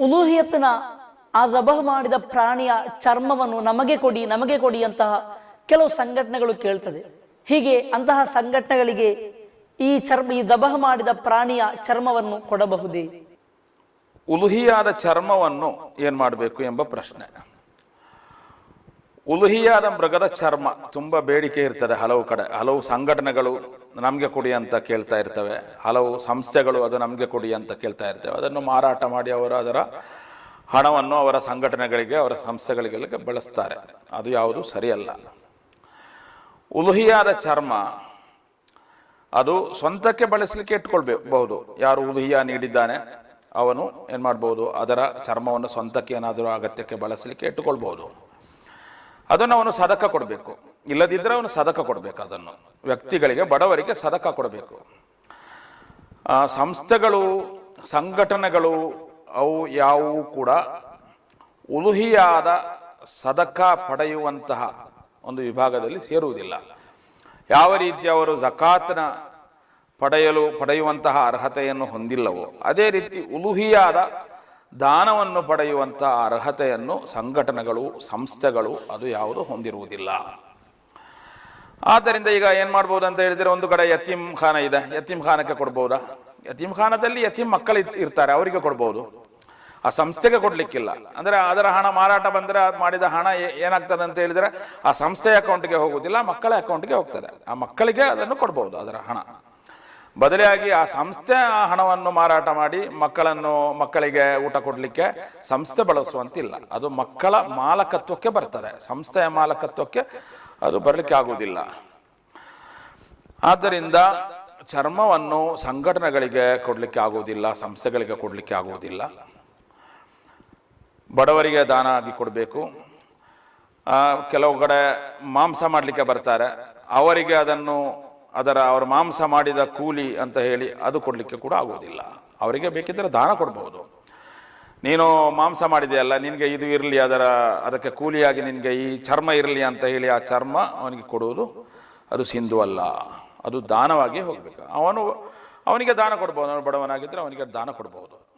ಉಲೂಹಿಯತ್ನ ಆ ದಬಹ ಮಾಡಿದ ಪ್ರಾಣಿಯ ಚರ್ಮವನ್ನು ನಮಗೆ ಕೊಡಿ ನಮಗೆ ಕೊಡಿ ಅಂತಹ ಕೆಲವು ಸಂಘಟನೆಗಳು ಕೇಳ್ತದೆ. ಹೀಗೆ ಅಂತಹ ಸಂಘಟನೆಗಳಿಗೆ ಈ ಚರ್ಮ, ಈ ದಬಹ ಮಾಡಿದ ಪ್ರಾಣಿಯ ಚರ್ಮವನ್ನು ಕೊಡಬಹುದೇ? ಉಲುಹಿಯಾದ ಚರ್ಮವನ್ನು ಏನ್ ಮಾಡಬೇಕು ಎಂಬ ಪ್ರಶ್ನೆ. ಉಲುಹಿಯಾದ ಮೃಗದ ಚರ್ಮ ತುಂಬ ಬೇಡಿಕೆ ಇರ್ತದೆ ಹಲವು ಕಡೆ, ಹಲವು ಸಂಘಟನೆಗಳು ನಮಗೆ ಕೊಡಿ ಅಂತ ಕೇಳ್ತಾ ಇರ್ತವೆ. ಹಲವು ಸಂಸ್ಥೆಗಳು ಅದು ನಮಗೆ ಕೊಡಿ ಅಂತ ಕೇಳ್ತಾ ಇರ್ತವೆ. ಅದನ್ನು ಮಾರಾಟ ಮಾಡಿ ಅವರು ಅದರ ಹಣವನ್ನು ಅವರ ಸಂಘಟನೆಗಳಿಗೆ, ಅವರ ಸಂಸ್ಥೆಗಳಿಗೆ ಬಳಸ್ತಾರೆ. ಅದು ಯಾವುದು ಸರಿಯಲ್ಲ. ಉಲುಹಿಯಾದ ಚರ್ಮ ಅದು ಸ್ವಂತಕ್ಕೆ ಬಳಸಲಿಕ್ಕೆ ಇಟ್ಕೊಳ್ಬೇಕು ಯಾರು ಉಲುಹಿಯ ನೀಡಿದ್ದಾನೆ, ಅವನು ಏನು ಮಾಡ್ಬೋದು ಅದರ ಚರ್ಮವನ್ನು ಸ್ವಂತಕ್ಕೆ ಏನಾದರೂ ಅಗತ್ಯಕ್ಕೆ ಬಳಸಲಿಕ್ಕೆ ಇಟ್ಟುಕೊಳ್ಬಹುದು ಅದನ್ನು ಅವನು ಸದಕ ಕೊಡಬೇಕು. ಇಲ್ಲದಿದ್ದರೆ ಅವನು ಸದಕ ಕೊಡಬೇಕು ಅದನ್ನು. ವ್ಯಕ್ತಿಗಳಿಗೆ, ಬಡವರಿಗೆ ಸದಕ ಕೊಡಬೇಕು. ಸಂಸ್ಥೆಗಳು, ಸಂಘಟನೆಗಳು, ಅವು ಯಾವುವು ಕೂಡ ಉಲುಹಿಯಾದ ಸದಕ ಪಡೆಯುವಂತಹ ಒಂದು ವಿಭಾಗದಲ್ಲಿ ಸೇರುವುದಿಲ್ಲ. ಯಾವ ರೀತಿ ಅವರು ಜಕಾತ್ನ ಪಡೆಯಲು, ಪಡೆಯುವಂತಹ ಅರ್ಹತೆಯನ್ನು ಹೊಂದಿಲ್ಲವೋ, ಅದೇ ರೀತಿ ಉಲುಹಿಯಾದ ದಾನವನ್ನು ಪಡೆಯುವಂಥ ಅರ್ಹತೆಯನ್ನು ಸಂಘಟನೆಗಳು, ಸಂಸ್ಥೆಗಳು ಅದು ಯಾವುದು ಹೊಂದಿರುವುದಿಲ್ಲ. ಆದ್ದರಿಂದ ಈಗ ಏನು ಮಾಡ್ಬೋದು ಅಂತ ಹೇಳಿದರೆ ಒಂದು ಕಡೆ ಯತೀಮ್ ಖಾನ ಇದೆ. ಯತೀಮ್ ಖಾನಕ್ಕೆ ಕೊಡ್ಬೋದಾ? ಯತೀಮ್ ಖಾನದಲ್ಲಿ ಯತೀಮ್ ಮಕ್ಕಳು ಇರ್- ಇರ್ತಾರೆ, ಅವರಿಗೆ ಕೊಡ್ಬೋದು. ಆ ಸಂಸ್ಥೆಗೆ ಕೊಡಲಿಕ್ಕಿಲ್ಲ. ಅಂದರೆ ಅದರ ಹಣ ಮಾರಾಟ ಬಂದರೆ ಅದು ಮಾಡಿದ ಹಣ ಏನಾಗ್ತದೆ ಅಂತ ಹೇಳಿದರೆ ಆ ಸಂಸ್ಥೆಯ ಅಕೌಂಟ್ಗೆ ಹೋಗುವುದಿಲ್ಲ, ಮಕ್ಕಳ ಅಕೌಂಟ್ಗೆ ಹೋಗ್ತದೆ. ಆ ಮಕ್ಕಳಿಗೆ ಅದನ್ನು ಕೊಡ್ಬೋದು, ಅದರ ಹಣ. ಬದಲಿಯಾಗಿ ಆ ಸಂಸ್ಥೆ ಆ ಹಣವನ್ನು ಮಾರಾಟ ಮಾಡಿ ಮಕ್ಕಳನ್ನು, ಮಕ್ಕಳಿಗೆ ಊಟ ಕೊಡಲಿಕ್ಕೆ ಸಂಸ್ಥೆ ಬಳಸುವಂತಿಲ್ಲ. ಅದು ಮಕ್ಕಳ ಮಾಲಕತ್ವಕ್ಕೆ ಬರ್ತದೆ. ಸಂಸ್ಥೆಯ ಮಾಲಕತ್ವಕ್ಕೆ ಅದು ಬರಲಿಕ್ಕೆ ಆಗುವುದಿಲ್ಲ. ಆದ್ದರಿಂದ ಚರ್ಮವನ್ನು ಸಂಘಟನೆಗಳಿಗೆ ಕೊಡಲಿಕ್ಕೆ ಆಗುವುದಿಲ್ಲ, ಸಂಸ್ಥೆಗಳಿಗೆ ಕೊಡಲಿಕ್ಕೆ ಆಗುವುದಿಲ್ಲ. ಬಡವರಿಗೆ ದಾನ ಆಗಿ ಕೊಡಬೇಕು. ಕೆಲವು ಕಡೆ ಮಾಂಸ ಮಾಡಲಿಕ್ಕೆ ಬರ್ತಾರೆ. ಅವರಿಗೆ ಅದನ್ನು ಅದರ ಅವರ ಮಾಂಸ ಮಾಡಿದ ಕೂಲಿ ಅಂತ ಹೇಳಿ ಅದು ಕೊಡಲಿಕ್ಕೆ ಕೂಡ ಆಗುವುದಿಲ್ಲ. ಅವರಿಗೆ ಬೇಕಿದ್ದರೆ ದಾನ ಕೊಡ್ಬೋದು. ನೀನು ಮಾಂಸ ಮಾಡಿದೆಯಲ್ಲ, ನಿನಗೆ ಇದು ಇರಲಿ, ಅದರ, ಅದಕ್ಕೆ ಕೂಲಿಯಾಗಿ ನಿನಗೆ ಈ ಚರ್ಮ ಇರಲಿ ಅಂತ ಹೇಳಿ ಆ ಚರ್ಮ ಅವನಿಗೆ ಕೊಡುವುದು ಅದು ಸಿಂಧು ಅಲ್ಲ. ಅದು ದಾನವಾಗಿ ಹೋಗಬೇಕು. ಅವನು, ಅವನಿಗೆ ದಾನ ಕೊಡ್ಬೋದು, ಅವನು ಬಡವನಾಗಿದ್ದರೆ ಅವನಿಗೆ ದಾನ ಕೊಡ್ಬೋದು.